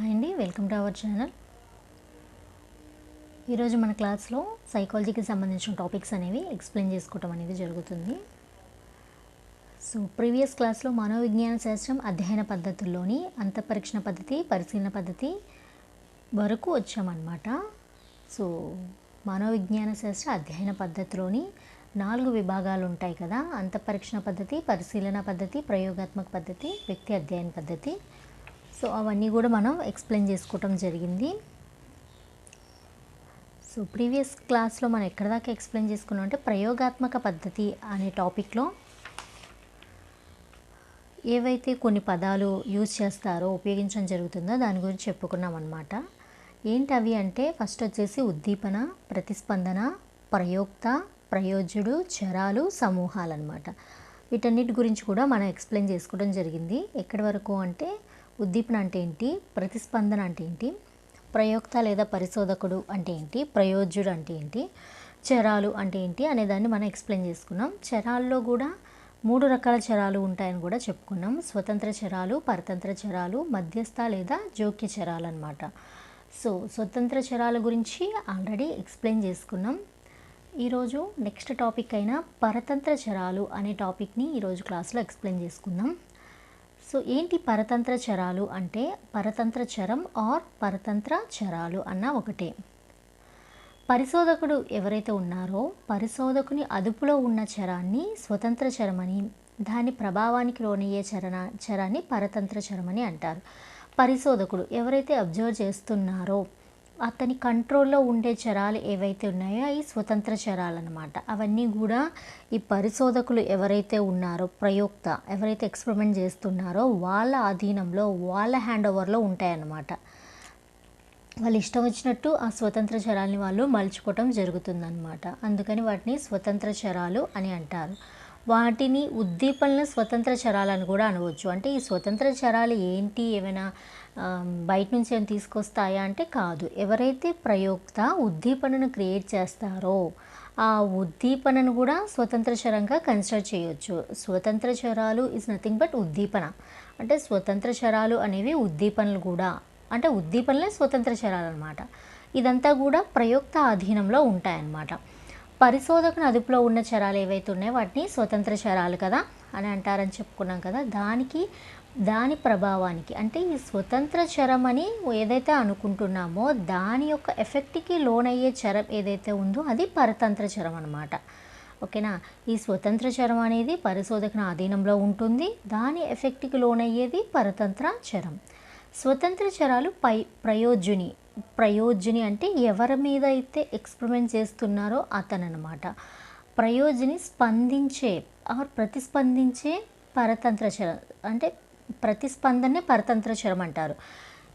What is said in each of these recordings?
Hi అండి welcome to our channel. ఈరోజు మన క్లాస్లో సైకాలజీకి సంబంధించిన టాపిక్స్ అనేవి ఎక్స్ప్లెయిన్ చేసుకోవటం అనేది జరుగుతుంది. సో ప్రీవియస్ క్లాస్లో మనోవిజ్ఞాన శాస్త్రం అధ్యయన పద్ధతుల్లోని అంతఃపరీక్షణ పద్ధతి పరిశీలన పద్ధతి వరకు వచ్చామన్నమాట. సో మనోవిజ్ఞాన శాస్త్ర అధ్యయన పద్ధతిలోని నాలుగు విభాగాలు ఉంటాయి కదా. అంతఃపరీక్షణ పద్ధతి పరిశీలన పద్ధతి ప్రయోగాత్మక పద్ధతి వ్యక్తి అధ్యయన పద్ధతి. సో అవన్నీ కూడా మనం ఎక్స్ప్లెయిన్ చేసుకోవటం జరిగింది. సో ప్రీవియస్ క్లాస్లో మనం ఎక్కడ దాకా ఎక్స్ప్లెయిన్ చేసుకున్నాం అంటే ప్రయోగాత్మక పద్ధతి అనే టాపిక్లో ఏవైతే కొన్ని పదాలు యూజ్ చేస్తారో ఉపయోగించడం జరుగుతుందో దాని గురించి చెప్పుకున్నాం అనమాట ఏంటి అవి అంటే ఫస్ట్ వచ్చేసి ఉద్దీపన ప్రతిస్పందన ప్రయోక్త ప్రయోజ్యుడు చరాలు సమూహాలు అనమాట వీటన్నిటి గురించి కూడా మనం ఎక్స్ప్లెయిన్ చేసుకోవడం జరిగింది. ఎక్కడి వరకు అంటే ఉద్దీపన అంటే ఏంటి? ప్రతిస్పందన అంటే ఏంటి? ప్రయోక్త లేదా పరిశోధకుడు అంటే ఏంటి? ప్రయోజ్యుడు అంటే ఏంటి? చరాలు అంటే ఏంటి? అనే దాన్ని మనం ఎక్స్ప్లెయిన్ చేసుకున్నాం. చరాల్లో కూడా మూడు రకాల చరాలు ఉంటాయని కూడా చెప్పుకున్నాం. స్వతంత్ర చరాలు పరతంత్ర చరాలు మధ్యస్థ లేదా జోక్య చరాలు అనమాట సో స్వతంత్ర చరాల గురించి ఆల్రెడీ ఎక్స్ప్లెయిన్ చేసుకున్నాం. ఈరోజు నెక్స్ట్ టాపిక్ అయిన పరతంత్ర చరాలు అనే టాపిక్ని ఈరోజు క్లాస్లో ఎక్స్ప్లెయిన్ చేసుకుందాం. సో ఏంటి పరతంత్ర చరాలు అంటే పరతంత్ర చరం ఆర్ పరతంత్ర చరాలు అన్న ఒకటే. పరిశోధకుడు ఎవరైతే ఉన్నారో పరిశోధకుని అదుపులో ఉన్న చరాన్ని స్వతంత్ర చరమని దాని ప్రభావానికి లోనయ్యే చరణ చరాన్ని పరతంత్ర చరమని అంటారు. పరిశోధకుడు ఎవరైతే అబ్జర్వ్ చేస్తున్నారో అతని కంట్రోల్లో ఉండే చరాలు ఏవైతే ఉన్నాయో అవి స్వతంత్ర చరాలు అనమాట అవన్నీ కూడా ఈ పరిశోధకులు ఎవరైతే ఉన్నారో ప్రయోక్త ఎవరైతే ఎక్స్పెరిమెంట్ చేస్తున్నారో వాళ్ళ అధీనంలో వాళ్ళ హ్యాండ్ ఓవర్లో ఉంటాయన్నమాట. వాళ్ళు ఇష్టం వచ్చినట్టు ఆ స్వతంత్ర చరాలని వాళ్ళు మలుచుకోవటం జరుగుతుందన్నమాట. అందుకని వాటిని స్వతంత్ర చరాలు అని అంటారు. వాటిని ఉద్దీపనలు స్వతంత్ర చరాలని కూడా అనవచ్చు. అంటే ఈ స్వతంత్ర చరాలు ఏంటి? ఏమైనా బయట నుంచి ఏం తీసుకొస్తాయా అంటే కాదు. ఎవరైతే ప్రయోక్త ఉద్దీపనను క్రియేట్ చేస్తారో ఆ ఉద్దీపనను కూడా స్వతంత్ర చరంగా కన్సిడర్ చేయొచ్చు. స్వతంత్ర చరాలు ఇస్ నథింగ్ బట్ ఉద్దీపన. అంటే స్వతంత్ర చరాలు అనేవి ఉద్దీపనలు కూడా. అంటే ఉద్దీపనలే స్వతంత్ర చరాలు అనమాట ఇదంతా కూడా ప్రయోక్త అధీనంలో ఉంటాయన్నమాట. పరిశోధకుని అదుపులో ఉన్న చరాలు ఏవైతే ఉన్నాయో వాటిని స్వతంత్ర చరాలు కదా అని అంటారని చెప్పుకున్నాం కదా. దానికి దాని ప్రభావానికి అంటే ఈ స్వతంత్ర చరం అని ఏదైతే అనుకుంటున్నామో దాని యొక్క ఎఫెక్ట్కి లోనయ్యే చరం ఏదైతే ఉందో అది పరతంత్ర చరం అనమాట ఓకేనా? ఈ స్వతంత్ర చరం అనేది పరిశోధకుని ఆధీనంలో ఉంటుంది. దాని ఎఫెక్ట్కి లోనయ్యేది పరతంత్ర చరం. స్వతంత్ర చరాలు పై ప్రయోజుని ప్రయోజని అంటే ఎవరి మీద అయితే ఎక్స్పెరిమెంట్ చేస్తున్నారో అతను అనమాట ప్రయోజని స్పందించే ఆర్ ప్రతిస్పందించే పరతంత్ర చరం అంటే ప్రతిస్పందనే పరతంత్ర చరం అంటారు.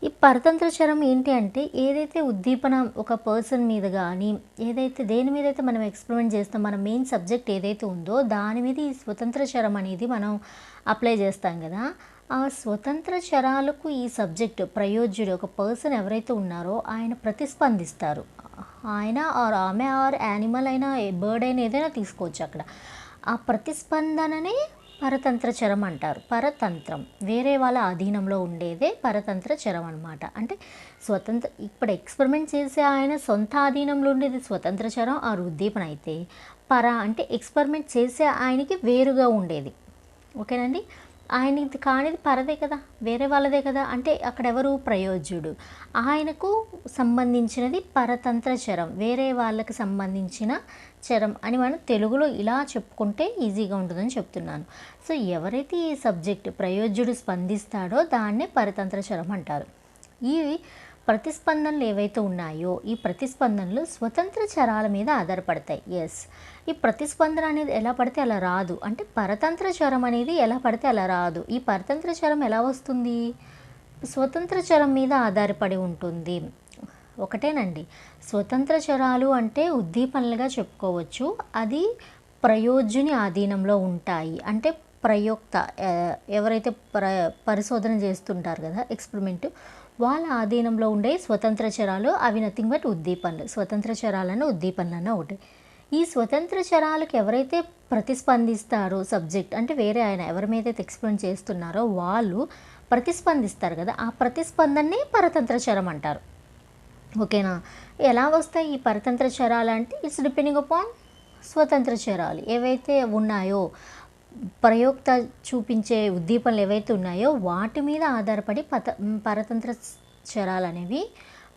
ఈ పరతంత్ర చరం ఏంటి అంటే ఏదైతే ఉద్దీపన ఒక పర్సన్ మీద కానీ ఏదైతే దేని మీద అయితే మనం ఎక్స్పెరిమెంట్ చేస్తాం మన మెయిన్ సబ్జెక్ట్ ఏదైతే ఉందో దాని మీద ఈ స్వతంత్ర చరం అనేది మనం అప్లై చేస్తాం కదా. ఆ స్వతంత్ర చరాలకు ఈ సబ్జెక్ట్ ప్రయోజ్యుడు ఒక పర్సన్ ఎవరైతే ఉన్నారో ఆయన ప్రతిస్పందిస్తారు. ఆయన ఆర్ ఆమె ఆర్ యానిమల్ అయినా బర్డ్ అయినా ఏదైనా తీసుకోవచ్చు అక్కడ. ఆ ప్రతిస్పందననే పరతంత్ర చరం అంటారు. పరతంత్రం. వేరే వాళ్ళ అధీనంలో ఉండేదే పరతంత్ర చరం అనమాట అంటే స్వతంత్ర ఇప్పుడు ఎక్స్పెరిమెంట్ చేసే ఆయన సొంత ఆధీనంలో ఉండేది స్వతంత్ర చరం ఆ ఉద్దీపన అయితే పర అంటే ఎక్స్పెరిమెంట్ చేసే ఆయనకి వేరుగా ఉండేది. ఓకేనండి? ఆయనది కానిది పరదే కదా? వేరే వాళ్ళదే కదా? అంటే అక్కడ ఎవరు ప్రయోజ్యుడు ఆయనకు సంబంధించినది పరతంత్ర చరం. వేరే వాళ్ళకి సంబంధించిన చరం అని మనం తెలుగులో ఇలా చెప్పుకుంటే ఈజీగా ఉంటుందని చెప్తున్నాను. సో ఎవరైతే ఈ సబ్జెక్ట్ ప్రయోజ్యుడు స్పందిస్తాడో దాన్నే పరతంత్ర చరం అంటారు. ఈ ప్రతిస్పందనలు ఏవైతే ఉన్నాయో ఈ ప్రతిస్పందనలు స్వతంత్ర చరాల మీద ఆధారపడతాయి. ఎస్ ఈ ప్రతిస్పందన అనేది ఎలా పడితే అలా రాదు. అంటే పరతంత్ర చరం అనేది ఎలా పడితే అలా రాదు. ఈ పరతంత్ర చరం ఎలా వస్తుంది? స్వతంత్ర చరం మీద ఆధారపడి ఉంటుంది. ఒకటేనండి. స్వతంత్ర చరాలు అంటే ఉద్దీపనలుగా చెప్పుకోవచ్చు. అది ప్రయోజుని ఆధీనంలో ఉంటాయి. అంటే ప్రయోక్త ఎవరైతే ప్ర పరిశోధన చేస్తుంటారు కదా ఎక్స్పెరిమెంట్ వాళ్ళ ఆధీనంలో ఉండే స్వతంత్ర చరాలు అవి నథింగ్ బట్ ఉద్దీపనలు. స్వతంత్ర చరాలను ఉద్దీపనలను ఒకటి. ఈ స్వతంత్ర చరాలకు ఎవరైతే ప్రతిస్పందిస్తారో సబ్జెక్ట్ అంటే వేరే ఆయన ఎవరి మీద అయితే ఎక్స్ప్లెయిన్ చేస్తున్నారో వాళ్ళు ప్రతిస్పందిస్తారు కదా ఆ ప్రతిస్పందనే పరతంత్ర చరం అంటారు. ఓకేనా? ఎలా వస్తాయి ఈ పరతంత్ర చరాలు అంటే ఇట్స్ డిపెండింగ్ అపాన్ స్వతంత్ర చరాలు. ఏవైతే ఉన్నాయో ప్రయోక్త చూపించే ఉద్దీపనలు ఏవైతే ఉన్నాయో వాటి మీద ఆధారపడి పత పరతంత్ర చరాలు అనేవి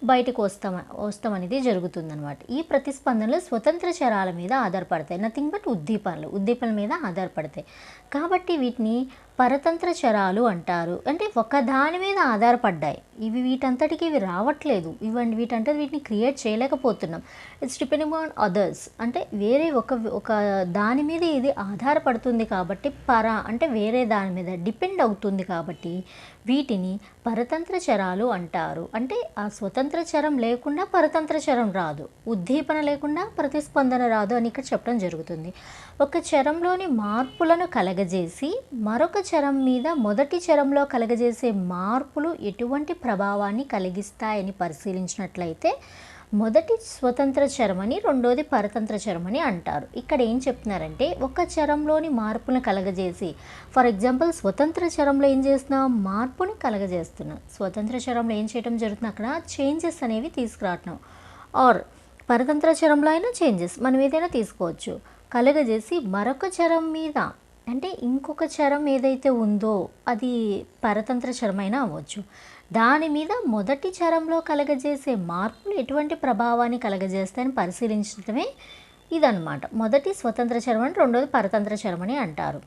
బయటకు వస్తాం వస్తాం అనేది జరుగుతుందన్నమాట. ఈ ప్రతిస్పందనలు స్వతంత్ర చరాల మీద ఆధారపడతాయి. Nothing but ఉద్దీపనలు. ఉద్దీపనల మీద ఆధారపడతాయి. కాబట్టి వీటిని పరతంత్ర చరాలు అంటారు. అంటే ఒక దాని మీద ఆధారపడ్డాయి. ఇవి వీటంతటికి ఇవి రావట్లేదు. ఇవండి వీటంటే వీటిని క్రియేట్ చేయలేకపోతున్నాం. ఇట్స్ డిపెండింగ్ ఆన్ అదర్స్ అంటే వేరే ఒక ఒక దాని మీద ఇది ఆధారపడుతుంది కాబట్టి పర అంటే వేరే దాని మీద డిపెండ్ అవుతుంది కాబట్టి వీటిని పరతంత్ర చరాలు అంటారు. అంటే ఆ స్వతంత్ర చరం లేకుండా పరతంత్ర చరం రాదు. ఉద్దీపన లేకుండా ప్రతిస్పందన రాదు అని ఇక్కడ చెప్పడం జరుగుతుంది. ఒక చరంలోని మార్పులను కలగజేసి మరొక చరం మీద మొదటి చరంలో కలగజేసే మార్పులు ఎటువంటి ప్రభావాన్ని కలిగిస్తాయని పరిశీలించినట్లయితే మొదటి స్వతంత్ర చరమని రెండోది పరతంత్ర చరమని అంటారు. ఇక్కడ ఏం చెప్తున్నారంటే ఒక చరంలోని మార్పును కలగజేసి ఫర్ ఎగ్జాంపుల్ స్వతంత్ర చరంలో ఏం చేస్తున్నాం? మార్పుని కలగజేస్తున్నాం. స్వతంత్ర చరంలో ఏం చేయడం జరుగుతుంది? అక్కడ చేంజెస్ అనేవి తీసుకురావటం. ఆర్ పరతంత్ర చరంలో అయినా చేంజెస్ మనం ఏదైనా తీసుకోవచ్చు. కలగజేసి మరొక చరం మీద అంటే ఇంకొక చరం ఏదైతే ఉందో అది పరతంత్ర చరమైనా అవ్వచ్చు. దాని మీద మొదటి చరంలో కలగజేసే మార్పులు ఎటువంటి ప్రభావాన్ని కలగజేస్తాయని పరిశీలించడమే ఇదనమాట మొదటి స్వతంత్ర చరం అని రెండోది పరతంత్ర చరం అని అంటారు.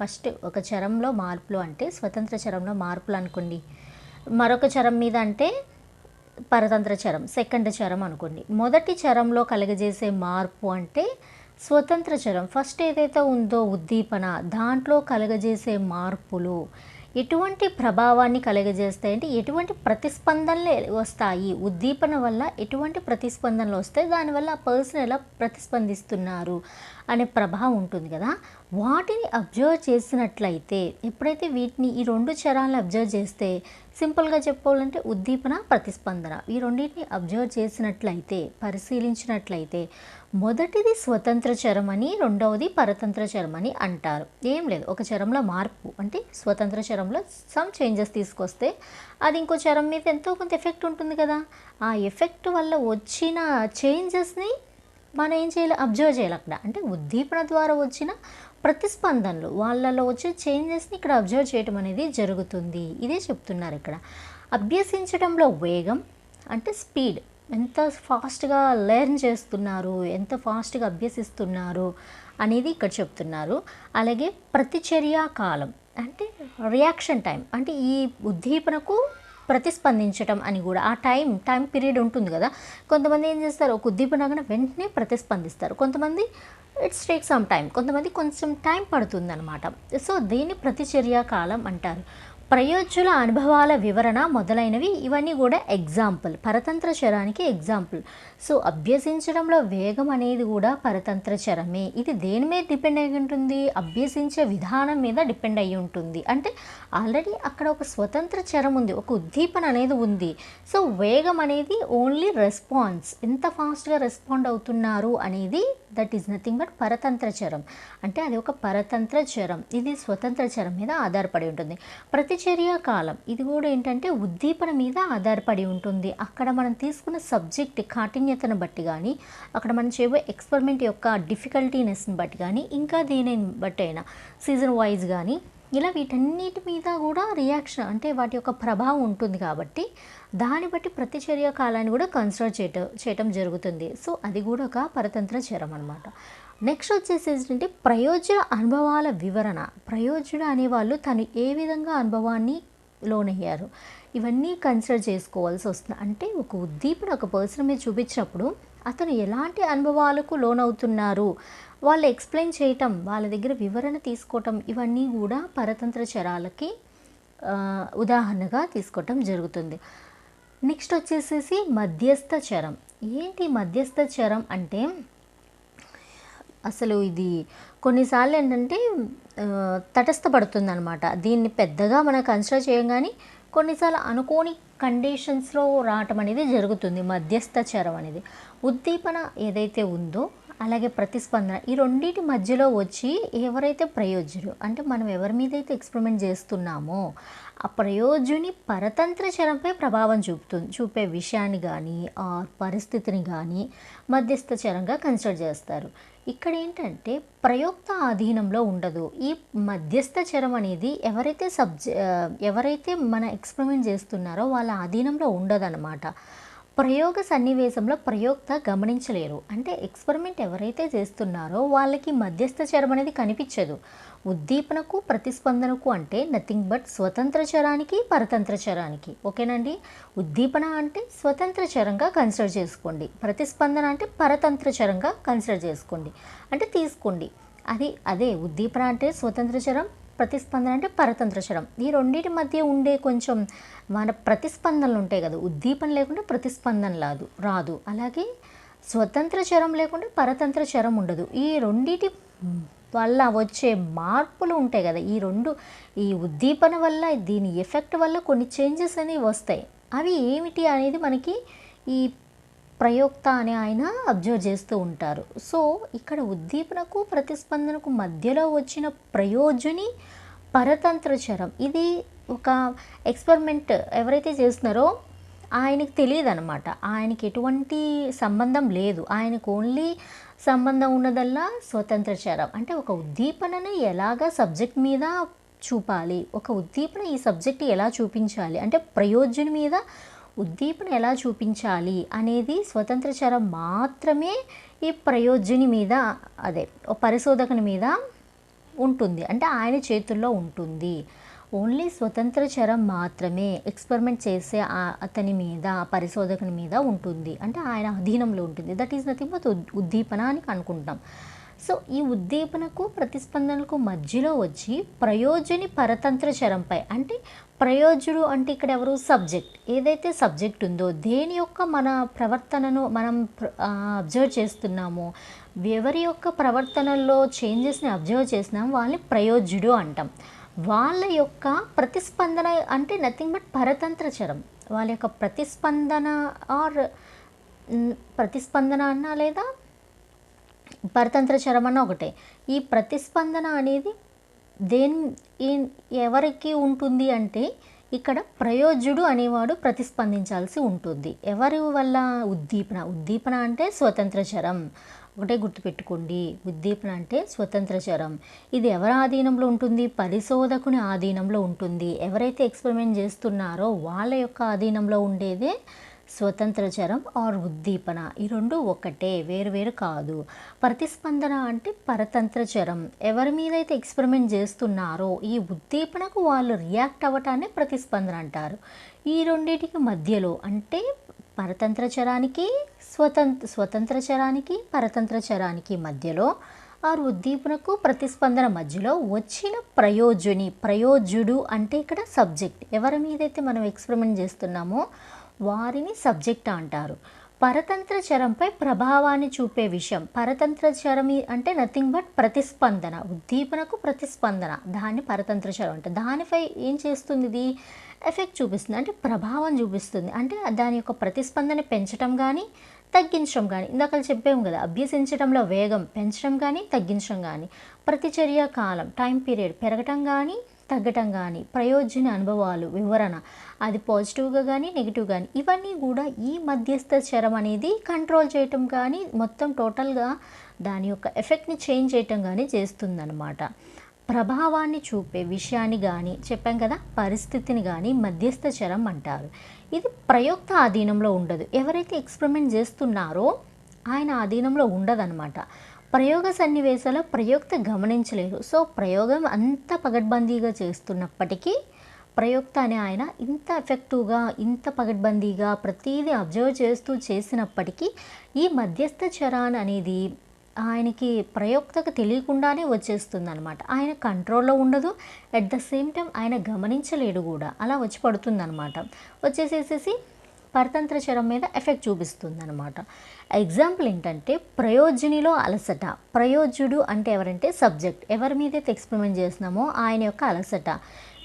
ఫస్ట్ ఒక చరంలో మార్పులు అంటే స్వతంత్ర చరంలో మార్పులు అనుకోండి. మరొక చరం మీద అంటే పరతంత్ర చరం సెకండ్ చరం అనుకోండి. మొదటి చరంలో కలగజేసే మార్పు అంటే స్వతంత్ర చరం ఫస్ట్ ఏదైతే ఉందో ఉద్దీపన దాంట్లో కలగజేసే మార్పులు ఎటువంటి ప్రభావాన్ని కలగజేస్తాయి అంటే ఎటువంటి ప్రతిస్పందనలు వస్తాయి. ఉద్దీపన వల్ల ఎటువంటి ప్రతిస్పందనలు వస్తాయి? దానివల్ల ఆ పర్సన్ ఎలా ప్రతిస్పందిస్తున్నారు? అనే ప్రభావం ఉంటుంది కదా. వాటిని అబ్జర్వ్ చేసినట్లయితే ఎప్పుడైతే వీటిని ఈ రెండు చరాలను అబ్జర్వ్ చేస్తే సింపుల్గా చెప్పుకోవాలంటే ఉద్దీపన ప్రతిస్పందన. ఈ రెండింటిని అబ్జర్వ్ చేసినట్లయితే పరిశీలించినట్లయితే మొదటిది స్వతంత్ర చరం అని రెండవది పరతంత్ర చరం అని అంటారు. ఏం లేదు. ఒక చరంలో మార్పు అంటే స్వతంత్ర చరంలో సమ్ చేంజెస్ తీసుకొస్తే అది ఇంకో చరం మీద ఎంతో కొంత ఎఫెక్ట్ ఉంటుంది కదా. ఆ ఎఫెక్ట్ వల్ల వచ్చిన చేంజెస్ని మనం ఏం చేయాలి? అబ్జర్వ్ చేయాలి అక్కడ. అంటే ఉద్దీపన ద్వారా వచ్చిన ప్రతిస్పందనలు వాళ్ళలో వచ్చే చేంజెస్ని ఇక్కడ అబ్జర్వ్ చేయడం అనేది జరుగుతుంది. ఇదే చెప్తున్నారు ఇక్కడ. అభ్యసించడంలో వేగం అంటే స్పీడ్ ఎంత ఫాస్ట్గా లెర్న్ చేస్తున్నారు ఎంత ఫాస్ట్గా అభ్యసిస్తున్నారు అనేది ఇక్కడ చెప్తున్నారు. అలాగే ప్రతిచర్యా కాలం అంటే రియాక్షన్ టైం అంటే ఈ ఉద్దీపనకు ప్రతిస్పందించటం అని కూడా ఆ టైం టైం పీరియడ్ ఉంటుంది కదా. కొంతమంది ఏం చేస్తారు? ఒక ఉద్దీపన వెంటనే ప్రతిస్పందిస్తారు. కొంతమంది ఇట్స్ టేక్ సమ్ టైం. కొంతమంది కొంచెం టైం పడుతుందన్నమాట. సో దీన్ని ప్రతిచర్య కాలం అంటారు. ప్రయోజ్యుల అనుభవాల వివరణ మొదలైనవి. ఇవన్నీ కూడా ఎగ్జాంపుల్. పరతంత్ర చరానికి ఎగ్జాంపుల్. సో అభ్యసించడంలో వేగం అనేది కూడా పరతంత్ర చరమే. ఇది దేని మీద డిపెండ్ అయి ఉంటుంది? అభ్యసించే విధానం మీద డిపెండ్ అయి ఉంటుంది. అంటే ఆల్రెడీ అక్కడ ఒక స్వతంత్ర చరం ఉంది ఒక ఉద్దీపన అనేది ఉంది. సో వేగం అనేది ఓన్లీ రెస్పాన్స్ ఎంత ఫాస్ట్గా రెస్పాండ్ అవుతున్నారు అనేది దట్ ఈస్ నథింగ్ బట్ పరతంత్ర చరం. అంటే అది ఒక పరతంత్ర చరం. ఇది స్వతంత్ర చరం మీద ఆధారపడి ఉంటుంది. ప్రతిచర్య కాలం. ఇది కూడా ఏంటంటే ఉద్దీపన మీద ఆధారపడి ఉంటుంది. అక్కడ మనం తీసుకున్న సబ్జెక్ట్ నాణ్యతను బట్టి కానీ అక్కడ మనం చేయబోయే ఎక్స్పెరిమెంట్ యొక్క డిఫికల్టీనెస్ని బట్టి కానీ ఇంకా దేనిని బట్టి అయినా సీజన్ వైజ్ కానీ ఇలా వీటన్నిటి మీద కూడా రియాక్షన్ అంటే వాటి యొక్క ప్రభావం ఉంటుంది కాబట్టి దాన్ని బట్టి ప్రతిచర్య కాలాన్ని కూడా కన్సిడర్ చేయటం చేయటం జరుగుతుంది. సో అది కూడా ఒక పరతంత్ర చరం అనమాట నెక్స్ట్ వచ్చేసి ఏంటంటే ప్రయోజన అనుభవాల వివరణ. ప్రయోజన అనేవాళ్ళు తను ఏ విధంగా అనుభవాన్ని లోనయ్యారు? ఇవన్నీ కన్సిడర్ చేసుకోవాల్సి వస్తుంది. అంటే ఒక ఉద్దీపన ఒక పర్సన్ మీద చూపించినప్పుడు అతను ఎలాంటి అనుభవాలకు లోనవుతున్నారు? వాళ్ళు ఎక్స్ప్లెయిన్ చేయటం వాళ్ళ దగ్గర వివరణ తీసుకోవటం ఇవన్నీ కూడా పరతంత్ర చరాలకి ఉదాహరణగా తీసుకోవటం జరుగుతుంది. నెక్స్ట్ వచ్చేసేసి మధ్యస్థ చరం. ఏంటి మధ్యస్థ చరం అంటే అసలు ఇది కొన్నిసార్లు ఏంటంటే తటస్థపడుతుంది అనమాట దీన్ని పెద్దగా మనం కన్సిడర్ చేయం కానీ కొన్నిసార్లు అనుకోని కండిషన్స్లో రావటం అనేది జరుగుతుంది. మధ్యస్థ చరం అనేది. ఉద్దీపన ఏదైతే ఉందో అలాగే ప్రతిస్పందన ఈ రెండింటి మధ్యలో వచ్చి ఎవరైతే ప్రయోజ్యుడు అంటే మనం ఎవరి మీద అయితే ఎక్స్పెరిమెంట్ చేస్తున్నామో ఆ ప్రయోజుని పరతంత్ర చరంపై ప్రభావం చూపుతుంది చూపే విషయాన్ని కానీ ఆ పరిస్థితిని కానీ మధ్యస్థ చరంగా కన్సిడర్ చేస్తారు. ఇక్కడ ఏంటంటే ప్రయోక్త ఆధీనంలో ఉండదు. ఈ మధ్యస్థ చరం అనేది ఎవరైతే సబ్జె ఎవరైతే మన ఎక్స్పెరిమెంట్ చేస్తున్నారో వాళ్ళ ఆధీనంలో ఉండదన్నమాట. ప్రయోగ సన్నివేశంలో ప్రయోక్త గమనించలేరు. అంటే ఎక్స్పెరిమెంట్ ఎవరైతే చేస్తున్నారో వాళ్ళకి మధ్యస్థ చరం అనేది కనిపించదు. ఉద్దీపనకు ప్రతిస్పందనకు అంటే నథింగ్ బట్ స్వతంత్ర చరానికి పరతంత్ర చరానికి. ఓకేనండి? ఉద్దీపన అంటే స్వతంత్ర చరంగా కన్సిడర్ చేసుకోండి. ప్రతిస్పందన అంటే పరతంత్ర చరంగా కన్సిడర్ చేసుకోండి. అంటే తీసుకోండి. అది అదే ఉద్దీపన అంటే స్వతంత్ర చరం ప్రతిస్పందన అంటే పరతంత్ర చరం. ఈ రెండింటి మధ్య ఉండే కొంచెం మన ప్రతిస్పందనలు ఉంటాయి కదా. ఉద్దీపన లేకుండా ప్రతిస్పందన రాదు రాదు. అలాగే స్వతంత్ర చరం లేకుండా పరతంత్ర చరం ఉండదు. ఈ రెండిటి వల్ల వచ్చే మార్పులు ఉంటాయి కదా. ఈ రెండు ఈ ఉద్దీపన వల్ల దీని ఎఫెక్ట్ వల్ల కొన్ని చేంజెస్ అనేవి వస్తాయి. అవి ఏమిటి అనేది మనకి ఈ ప్రయోక్త అని ఆయన అబ్జర్వ్ చేస్తూ ఉంటారు. సో ఇక్కడ ఉద్దీపనకు ప్రతిస్పందనకు మధ్యలో వచ్చిన ప్రయోజని పరతంత్ర చరం. ఇది ఒక ఎక్స్పెరిమెంట్ ఎవరైతే చేస్తున్నారో ఆయనకి తెలియదు అనమాట ఆయనకి ఎటువంటి సంబంధం లేదు. ఆయనకు ఓన్లీ సంబంధం ఉన్నదల్లా స్వతంత్ర చరం. అంటే ఒక ఉద్దీపనను ఎలాగ సబ్జెక్ట్ మీద చూపాలి? ఒక ఉద్దీపన ఈ సబ్జెక్ట్ ఎలా చూపించాలి? అంటే ప్రయోజనం మీద ఉద్దీపన ఎలా చూపించాలి అనేది స్వతంత్ర చరం మాత్రమే ఈ ప్రయోజని మీద అదే పరిశోధకుని మీద ఉంటుంది. అంటే ఆయన చేతుల్లో ఉంటుంది. ఓన్లీ స్వతంత్ర చరం మాత్రమే ఎక్స్పెరిమెంట్ చేసే అతని మీద పరిశోధకుని మీద ఉంటుంది. అంటే ఆయన అధీనంలో ఉంటుంది. దట్ ఈస్ నథింగ్ బట్ ఉద్దీపన అని అనుకుంటాం సో ఈ ఉద్దీపనకు ప్రతిస్పందనకు మధ్యలో వచ్చి ప్రయోజని పరతంత్ర చరంపై అంటే ప్రయోజుడు అంటే ఇక్కడ ఎవరు? సబ్జెక్ట్. ఏదైతే సబ్జెక్ట్ ఉందో దేని యొక్క మన ప్రవర్తనను మనం అబ్జర్వ్ చేస్తున్నామో ఎవరి యొక్క ప్రవర్తనలో చేంజెస్ని అబ్జర్వ్ చేసినాం వాళ్ళని ప్రయోజుడు అంటాం. వాళ్ళ యొక్క ప్రతిస్పందన అంటే నథింగ్ బట్ పరతంత్ర చరం. వాళ్ళ యొక్క ప్రతిస్పందన ఆర్ ప్రతిస్పందన అన్నా లేదా పరతంత్ర చరం అన్న ఒకటే. ఈ ప్రతిస్పందన అనేది దేని ఎవరికి ఉంటుంది అంటే ఇక్కడ ప్రయోజుడు అనేవాడు ప్రతిస్పందించాల్సి ఉంటుంది. ఎవరి వల్ల ఉద్దీపన? ఉద్దీపన అంటే స్వతంత్ర చరం. ఒకటే గుర్తుపెట్టుకోండి ఉద్దీపన అంటే స్వతంత్ర చరం. ఇది ఎవరి ఆధీనంలో ఉంటుంది? పరిశోధకుని ఆధీనంలో ఉంటుంది. ఎవరైతే ఎక్స్పెరిమెంట్ చేస్తున్నారో వాళ్ళ యొక్క ఆధీనంలో ఉండేదే స్వతంత్ర చరం ఆర్ ఉద్దీపన. ఈ రెండు ఒకటే వేరు వేరు కాదు. ప్రతిస్పందన అంటే పరతంత్ర చరం. ఎవరి మీద అయితే ఎక్స్పెరిమెంట్ చేస్తున్నారో ఈ ఉద్దీపనకు వాళ్ళు రియాక్ట్ అవ్వటాన్ని ప్రతిస్పందన అంటారు. ఈ రెండింటికి మధ్యలో అంటే పరతంత్ర చరానికి స్వతంత్ర స్వతంత్ర చరానికి పరతంత్ర చరానికి మధ్యలో ఆరు ఉద్దీపనకు ప్రతిస్పందన మధ్యలో వచ్చిన ప్రయోజని ప్రయోజుడు అంటే ఇక్కడ సబ్జెక్ట్. ఎవరి మీదైతే మనం ఎక్స్పెరిమెంట్ చేస్తున్నామో వారిని సబ్జెక్ట్ అంటారు. పరతంత్ర చరంపై ప్రభావాన్ని చూపే విషయం. పరతంత్ర చరమి అంటే నథింగ్ బట్ ప్రతిస్పందన ఉద్దీపనకు ప్రతిస్పందన. దాన్ని పరతంత్ర చరం అంటే దానిపై ఏం చేస్తుంది ఇది? ఎఫెక్ట్ చూపిస్తుంది. అంటే ప్రభావం చూపిస్తుంది. అంటే దాని యొక్క ప్రతిస్పందన పెంచడం కానీ తగ్గించడం కానీ ఇందాక చెప్పాము కదా అభ్యసించడంలో వేగం పెంచడం కానీ తగ్గించడం కానీ ప్రతిచర్య కాలం టైం పీరియడ్ పెరగటం కానీ తగ్గటం కానీ ప్రయోజన అనుభవాలు వివరణ. అది పాజిటివ్గా కానీ నెగిటివ్ కానీ ఇవన్నీ కూడా ఈ మధ్యస్థ చరం అనేది కంట్రోల్ చేయటం కానీ మొత్తం టోటల్గా దాని యొక్క ఎఫెక్ట్ని చేంజ్ చేయటం కానీ చేస్తుందన్నమాట. ప్రభావాన్ని చూపే విషయాన్ని కానీ చెప్పాం కదా పరిస్థితిని కానీ మధ్యస్థ చరం అంటారు. ఇది ప్రయోక్త ఆధీనంలో ఉండదు. ఎవరైతే ఎక్స్పెరిమెంట్ చేస్తున్నారో ఆయన ఆధీనంలో ఉండదన్నమాట. ప్రయోగ సన్నివేశాల్లో ప్రయోక్త గమనించలేరు సో ప్రయోగం అంత పగడ్బందీగా చేస్తున్నప్పటికీ ప్రయోక్త అనే ఆయన ఇంత ఎఫెక్టివ్గా ఇంత పగడ్బందీగా ప్రతిదీ అబ్జర్వ్ చేస్తూ చేసినప్పటికీ ఈ మధ్యస్థ చరాన్ అనేది ఆయనకి ప్రయోక్తకు తెలియకుండానే వచ్చేస్తుంది అనమాట ఆయన కంట్రోల్లో ఉండదు అట్ ద సేమ్ టైం ఆయన గమనించలేడు కూడా. అలా వచ్చి పడుతుందనమాట వచ్చేసేసేసి పరతంత్ర చరం మీద ఎఫెక్ట్ చూపిస్తుంది అనమాట ఎగ్జాంపుల్ ఏంటంటే ప్రయోజనిలో అలసట. ప్రయోజుడు అంటే ఎవరంటే సబ్జెక్ట్ ఎవరి మీదైతే ఎక్స్పెరిమెంట్ చేస్తున్నామో ఆయన యొక్క అలసట.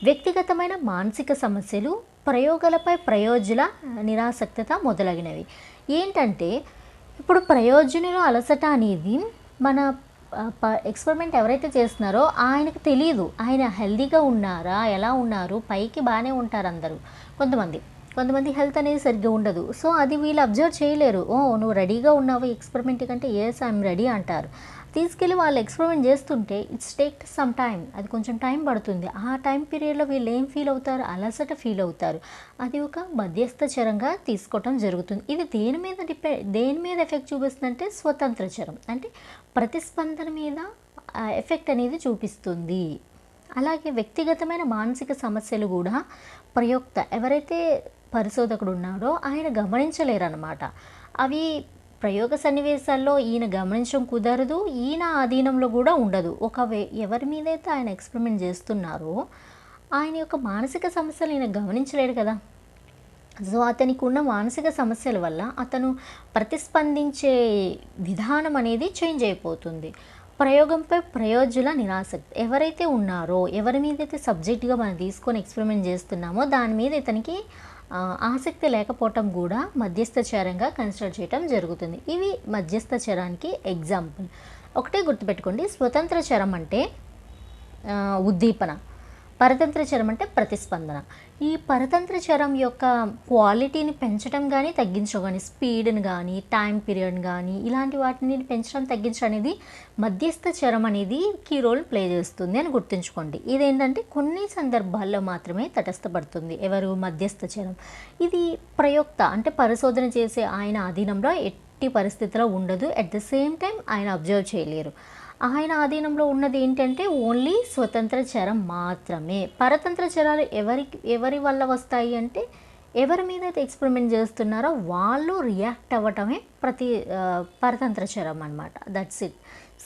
వ్యక్తిగతమైన మానసిక సమస్యలు ప్రయోగాలపై ప్రయోజుల నిరాసక్తత మొదలగినవి. ఏంటంటే ఇప్పుడు ప్రయోజనిలో అలసట అనేది మన ఎక్స్పెరిమెంట్ ఎవరైతే చేస్తున్నారో ఆయనకు తెలియదు ఆయన హెల్దీగా ఉన్నారా ఎలా ఉన్నారు పైకి బాగానే ఉంటారు అందరూ. కొంతమంది. కొంతమంది హెల్త్ అనేది సరిగ్గా ఉండదు. సో అది వీళ్ళు అబ్జర్వ్ చేయలేరు. ఓ నువ్వు రెడీగా ఉన్నావు ఎక్స్పెరిమెంట్ కంటే. ఎస్ ఐఎమ్ రెడీ అంటారు. తీసుకెళ్ళి వాళ్ళు ఎక్స్పెరిమెంట్ చేస్తుంటే ఇట్స్ టేక్ సమ్ టైం అది కొంచెం టైం పడుతుంది. ఆ టైం పీరియడ్లో వీళ్ళు ఏం ఫీల్ అవుతారు? అలసట ఫీల్ అవుతారు. అది ఒక మధ్యస్థ చరంగా తీసుకోవటం జరుగుతుంది. ఇది దేని మీద డిపె దేని మీద ఎఫెక్ట్ చూపిస్తుందంటే స్వతంత్ర చరం. అంటే ప్రతిస్పందన మీద ఎఫెక్ట్ అనేది చూపిస్తుంది. అలాగే వ్యక్తిగతమైన మానసిక సమస్యలు కూడా ప్రయోక్త. ఎవరైతే పరిశోధకుడు ఉన్నాడో ఆయన గమనించలేరన్నమాట. అవి ప్రయోగ సన్నివేశాల్లో ఈయన గమనించడం కుదరదు ఈయన ఆధీనంలో కూడా ఉండదు. ఒక వే- ఎవరి మీదైతే ఆయన ఎక్స్పెరిమెంట్ చేస్తున్నారో ఆయన యొక్క మానసిక సమస్యలు ఈయన గమనించలేడు కదా. సో అతనికి ఉన్న మానసిక సమస్యల వల్ల అతను ప్రతిస్పందించే విధానం అనేది చేంజ్ అయిపోతుంది. ప్రయోగంపై ప్రయోజన నిరాసక్తి. ఎవరైతే ఉన్నారో ఎవరి మీద అయితే సబ్జెక్ట్గా మనం తీసుకొని ఎక్స్పెరిమెంట్ చేస్తున్నామో దాని మీద ఇతనికి ఆసక్తి లేకపోవటం కూడా మధ్యస్థ చరంగా కన్సిడర్ చేయటం జరుగుతుంది. ఇవి మధ్యస్థ చరానికి ఎగ్జాంపుల్ ఒకటే గుర్తుపెట్టుకోండి స్వతంత్ర చరం అంటే ఉద్దీపన. పరతంత్ర చరం అంటే ప్రతిస్పందన. ఈ పరతంత్ర చరం యొక్క క్వాలిటీని పెంచడం కానీ తగ్గించడం కానీ స్పీడ్ని కానీ టైం పీరియడ్ కానీ ఇలాంటి వాటిని పెంచడం తగ్గించడం అనేది మధ్యస్థ చరం అనేది కీ రోల్ ప్లే చేస్తుంది అని గుర్తుంచుకోండి. ఇదేంటంటే కొన్ని సందర్భాల్లో మాత్రమే తటస్థపడుతుంది ఎవరు మధ్యస్థ చరం. ఇది ప్రయోక్త అంటే పరిశోధన చేసే ఆయన ఆధీనంలో ఎట్టి పరిస్థితిలో ఉండదు. అట్ ద సేమ్ టైం ఆయన అబ్జర్వ్ చేయలేరు. ఆయన ఆధీనంలో ఉన్నది ఏంటంటే ఓన్లీ స్వతంత్ర చరం మాత్రమే. పరతంత్ర చరాలు ఎవరి ఎవరి వల్ల వస్తాయి అంటే ఎవరి మీద అయితే ఎక్స్పెరిమెంట్ చేస్తున్నారో వాళ్ళు రియాక్ట్ అవ్వటమే ప్రతి పరతంత్ర చరం అనమాట దట్స్ ఇట్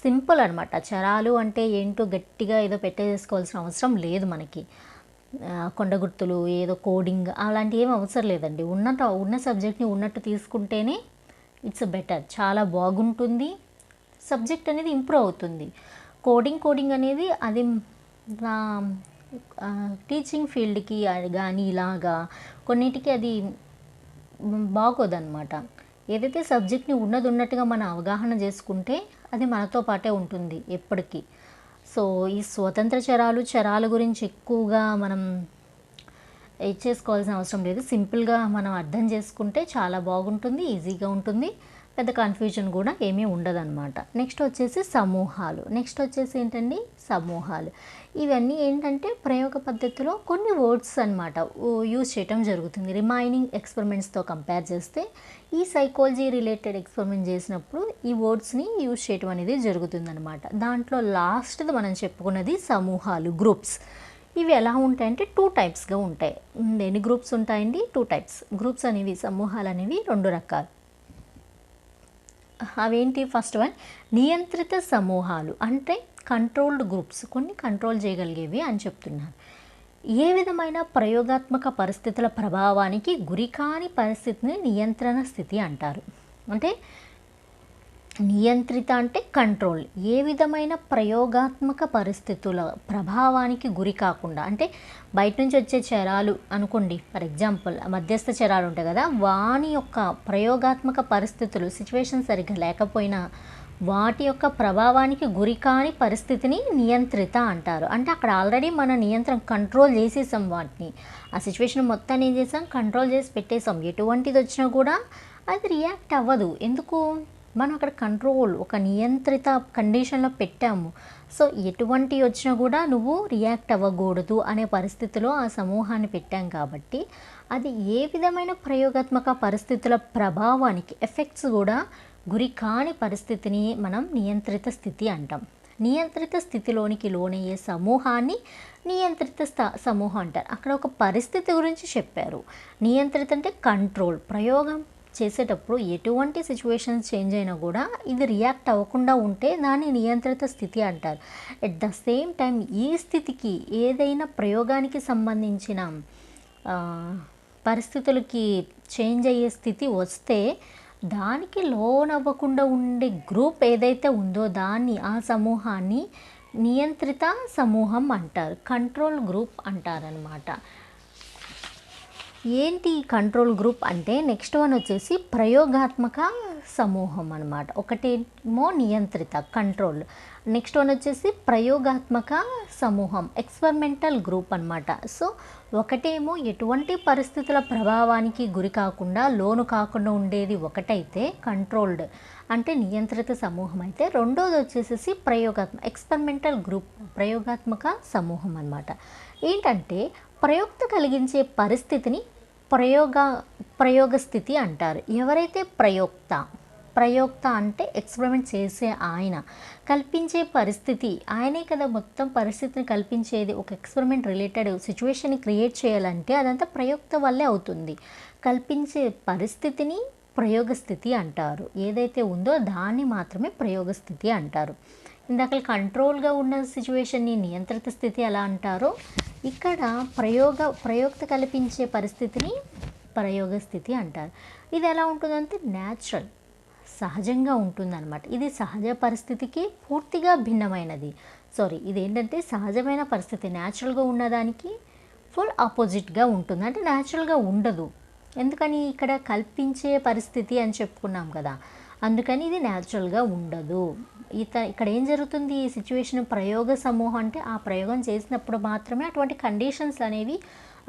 సింపుల్ అనమాట చరాలు అంటే ఏంటో గట్టిగా ఏదో పెట్టేసుకోవాల్సిన అవసరం లేదు మనకి. కొండ గుర్తులు ఏదో కోడింగ్ అలాంటివి ఏం అవసరం లేదండి. ఉన్నట్టు ఉన్న సబ్జెక్ట్ని ఉన్నట్టు తీసుకుంటేనే ఇట్స్ బెటర్ చాలా బాగుంటుంది. సబ్జెక్ట్ అనేది ఇంప్రూవ్ అవుతుంది. కోడింగ్ కోడింగ్ అనేది అది టీచింగ్ ఫీల్డ్కి కానీ ఇలాగా కొన్నిటికి అది బాగోదన్నమాట. ఏదైతే సబ్జెక్ట్ని ఉన్నది ఉన్నట్టుగా మనం అవగాహన చేసుకుంటే అది మనతో పాటే ఉంటుంది ఎప్పటికీ. సో ఈ స్వతంత్ర చరాలు చరాల గురించి ఎక్కువగా మనం ఇచ్చేసుకోవాల్సిన అవసరం లేదు. సింపుల్గా మనం అర్థం చేసుకుంటే చాలా బాగుంటుంది ఈజీగా ఉంటుంది. పెద్ద కన్ఫ్యూజన్ కూడా ఏమీ ఉండదన్నమాట. నెక్స్ట్ వచ్చేసి సమూహాలు. నెక్స్ట్ వచ్చేసి ఏంటండి? సమూహాలు. ఇవన్నీ ఏంటంటే ప్రయోగ పద్ధతిలో కొన్ని వర్డ్స్ అనమాట యూజ్ చేయటం జరుగుతుంది. రిమైనింగ్ ఎక్స్పెరిమెంట్స్తో కంపేర్ చేస్తే ఈ సైకాలజీ రిలేటెడ్ ఎక్స్పెరిమెంట్ చేసినప్పుడు ఈ వర్డ్స్ని యూజ్ చేయటం అనేది జరుగుతుందనమాట దాంట్లో లాస్ట్ది మనం చెప్పుకున్నది సమూహాలు గ్రూప్స్ ఇవి ఎలా ఉంటాయంటే టూ టైప్స్గా ఉంటాయి. ఎన్ని గ్రూప్స్ ఉంటాయండి? టూ టైప్స్ గ్రూప్స్ అనేవి సమూహాలు అనేవి రెండు రకాలు. అవేంటి? ఫస్ట్ వన్ నియంత్రిత సమూహాలు అంటే కంట్రోల్డ్ గ్రూప్స్ కొన్ని కంట్రోల్ చేయగలిగేవి అని చెప్తున్నారు. ఏ విధమైన ప్రయోగాత్మక పరిస్థితుల ప్రభావానికి గురికాని పరిస్థితిని నియంత్రణ స్థితి అంటారు. అంటే నియంత్రిత అంటే కంట్రోల్ ఏ విధమైన ప్రయోగాత్మక పరిస్థితుల ప్రభావానికి గురి కాకుండా అంటే బయట నుంచి వచ్చే చరాలు అనుకోండి ఫర్ ఎగ్జాంపుల్ మధ్యస్థ చరాలు ఉంటాయి కదా వాని యొక్క ప్రయోగాత్మక పరిస్థితులు సిచ్యువేషన్ సరిగ్గా లేకపోయినా వాటి యొక్క ప్రభావానికి గురి కాని పరిస్థితిని నియంత్రిత అంటారు. అంటే అక్కడ ఆల్రెడీ మన నియంత్రణ కంట్రోల్ చేసేసాం వాటిని. ఆ సిచ్యువేషన్ మొత్తాన్ని ఏం చేసాం? కంట్రోల్ చేసి పెట్టేసాం. ఎటువంటిది వచ్చినా కూడా అది రియాక్ట్ అవ్వదు. ఎందుకు? మనం అక్కడ కంట్రోల్ ఒక నియంత్రిత కండిషన్లో పెట్టాము. సో ఎటువంటి వచ్చినా కూడా నువ్వు రియాక్ట్ అవ్వకూడదు అనే పరిస్థితిలో ఆ సమూహాన్ని పెట్టాం కాబట్టి అది ఏ విధమైన ప్రయోగాత్మక పరిస్థితుల ప్రభావానికి ఎఫెక్ట్స్ కూడా గురి కాని పరిస్థితిని మనం నియంత్రిత స్థితి అంటాం. నియంత్రిత స్థితిలోనికి లోనయ్యే సమూహాన్ని నియంత్రిత స్థా సమూహం అంటారు. అక్కడ ఒక పరిస్థితి గురించి చెప్పారు. నియంత్రిత అంటే కంట్రోల్ ప్రయోగం చేసేటప్పుడు ఎటువంటి సిచ్యువేషన్స్ చేంజ్ అయినా కూడా ఇది రియాక్ట్ అవ్వకుండా ఉంటే దాన్ని నియంత్రిత స్థితి అంటారు. ఎట్ ద సేమ్ టైం ఈ స్థితికి ఏదైనా ప్రయోగానికి సంబంధించిన పరిస్థితులకి చేంజ్ అయ్యే స్థితి వస్తే దానికి లోన్ అవ్వకుండా ఉండే గ్రూప్ ఏదైతే ఉందో దాన్ని ఆ సమూహాన్ని నియంత్రిత సమూహం అంటారు. కంట్రోల్ గ్రూప్ అంటారనమాట ఏంటి కంట్రోల్ గ్రూప్ అంటే నెక్స్ట్ వన్ వచ్చేసి ప్రయోగాత్మక సమూహం అనమాట ఒకటేమో నియంత్రిత కంట్రోల్. నెక్స్ట్ వన్ వచ్చేసి ప్రయోగాత్మక సమూహం ఎక్స్పెరిమెంటల్ గ్రూప్ అనమాట సో ఒకటేమో ఎటువంటి పరిస్థితుల ప్రభావానికి గురి కాకుండా లోను కాకుండా ఉండేది ఒకటైతే కంట్రోల్డ్ అంటే నియంత్రిత సమూహం అయితే. రెండోది వచ్చేసేసి ప్రయోగాత్మక ఎక్స్పెరిమెంటల్ గ్రూప్ ప్రయోగాత్మక సమూహం అనమాట ఏంటంటే ప్రయోక్త కలిగించే పరిస్థితిని ప్రయోగ ప్రయోగ స్థితి అంటారు. ఎవరైతే ప్రయోక్త ప్రయోక్త అంటే ఎక్స్పెరిమెంట్ చేసే ఆయన కల్పించే పరిస్థితి ఆయనే కదా మొత్తం పరిస్థితిని కల్పించేది ఒక ఎక్స్పెరిమెంట్ రిలేటెడ్ సిచ్యువేషన్ని క్రియేట్ చేయాలంటే అదంతా ప్రయోక్త వల్లే అవుతుంది. కల్పించే పరిస్థితిని ప్రయోగ స్థితి అంటారు. ఏదైతే ఉందో దాన్ని మాత్రమే ప్రయోగ స్థితి అంటారు. ఇందాక కంట్రోల్గా ఉన్న సిచ్యువేషన్ని నియంత్రిత స్థితి ఎలా అంటారో ఇక్కడ ప్రయోగ ప్రయోక్త కల్పించే పరిస్థితిని ప్రయోగ స్థితి అంటారు. ఇది ఎలా ఉంటుందంటే న్యాచురల్ సహజంగా ఉంటుందన్నమాట. ఇది సహజ పరిస్థితికి పూర్తిగా భిన్నమైనది. సారీ ఇది ఏంటంటే సహజమైన పరిస్థితి న్యాచురల్గా ఉన్నదానికి ఫుల్ ఆపోజిట్గా ఉంటుంది. అంటే న్యాచురల్గా ఉండదు. ఎందుకని ఇక్కడ కల్పించే పరిస్థితి అని చెప్పుకున్నాం కదా. అందుకని ఇది న్యాచురల్గా ఉండదు. ఇత ఇక్కడ ఏం జరుగుతుంది? ఈ సిచ్యువేషన్ ప్రయోగ సమూహం అంటే ఆ ప్రయోగం చేసినప్పుడు మాత్రమే అటువంటి కండిషన్స్ అనేవి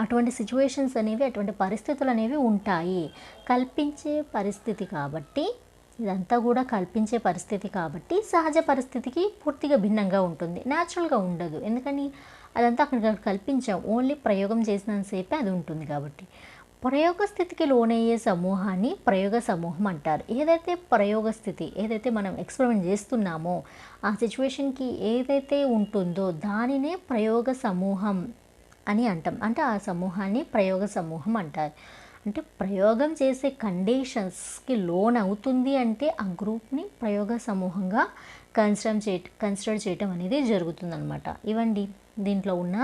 అటువంటి సిచ్యువేషన్స్ అనేవి అటువంటి పరిస్థితులు అనేవి ఉంటాయి. కల్పించే పరిస్థితి కాబట్టి ఇదంతా కూడా కల్పించే పరిస్థితి కాబట్టి సహజ పరిస్థితికి పూర్తిగా భిన్నంగా ఉంటుంది. న్యాచురల్గా ఉండదు. ఎందుకని? అదంతా అక్కడ కల్పించాం. ఓన్లీ ప్రయోగం చేసినంతసేపే అది ఉంటుంది కాబట్టి. ప్రయోగ స్థితికి లోనయ్యే సమూహాన్ని ప్రయోగ సమూహం అంటారు. ఏదైతే ప్రయోగ స్థితి ఏదైతే మనం ఎక్స్పెరిమెంట్ చేస్తున్నామో ఆ సిచ్యువేషన్కి ఏదైతే ఉంటుందో దానినే ప్రయోగ సమూహం అని అంటాం. అంటే ఆ సమూహాన్ని ప్రయోగ సమూహం అంటారు. అంటే ప్రయోగం చేసే కండిషన్స్కి లోన్ అవుతుంది అంటే ఆ గ్రూప్ని ప్రయోగ సమూహంగా కన్సిడర్ చేయ కన్సిడర్ చేయటం అనేది జరుగుతుందనమాట ఇవండి దీంట్లో ఉన్న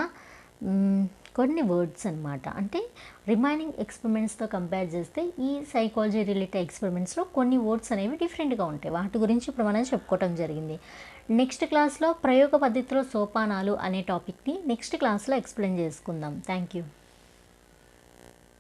కొన్ని వర్డ్స్ అన్నమాట. అంటే రిమైనింగ్ ఎక్స్పెరిమెంట్స్తో కంపేర్ చేస్తే ఈ సైకాలజీ రిలేటెడ్ ఎక్స్పెరిమెంట్స్లో కొన్ని వర్డ్స్ అనేవి డిఫరెంట్గా ఉంటాయి. వాటి గురించి ఇప్పుడు మనం చెప్పుకోవటం జరిగింది. నెక్స్ట్ క్లాస్లో ప్రయోగ పద్ధతిలో సోపానాలు అనే టాపిక్ని నెక్స్ట్ క్లాస్లో ఎక్స్ప్లెయిన్ చేసుకుందాం. Thank you